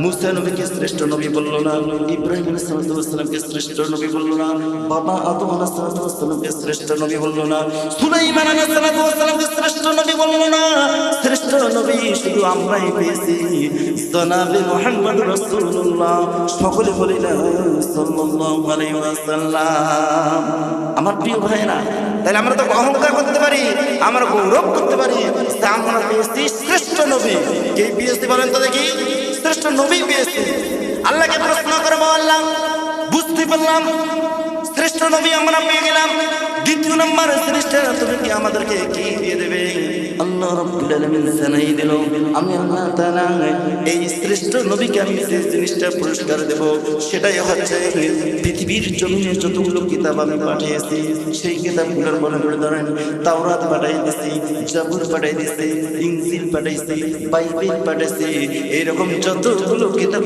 মুসা নবীকে শ্রেষ্ঠ নবী বলল না, ইব্রাহিম আলাইসালামকে শ্রেষ্ঠ নবী বলল না, বাবা আদম আলাইসালামকে শ্রেষ্ঠ নবী বলল না, সুলাইমান আলাইসালামকে শ্রেষ্ঠ নবী বলল না, শ্রেষ্ঠ নবী শুধু আমরাই পেয়েছি। জনাবে মোহাম্মদ রাসূলুল্লাহ, সকলে বলি না, সাল্লাল্লাহু আলাইহি ওয়াসাল্লাম। আমার প্রিয় ভাইরা তাহলে আমরা তো অহংকার করতে পারি, আমরা গৌরব করতে পারি। শ্রেষ্ঠ নবী। কে পেয়েছি বলেন তো দেখি? শ্রেষ্ঠ নবী পেয়েছি। আল্লাহকে প্রশ্ন করব আল্লাহ বুঝতে পারলাম, শ্রেষ্ঠ নবী আমরা পেয়ে গেলাম। দ্বিতীয় নম্বর শ্রেষ্ঠ, তুমি কি আমাদেরকে কি দিয়ে দেবে? রাব্বুল আলামিন আমি আল্লাহ তাআলা এই শ্রেষ্ঠ নবীকে আমি যে জিনিসটা পুরস্কার দেব, সেটাই হচ্ছে পৃথিবীর জমিনে যতগুলো কিতাব আমি পাঠিয়েছি, সেই কিতাবগুলোর মনে করে পাঠাই দিছি পাঠাই দিছি, ইনজিল পাঠাইছি, বাইবেল পাঠাইছি এইরকম যতগুলো কিতাব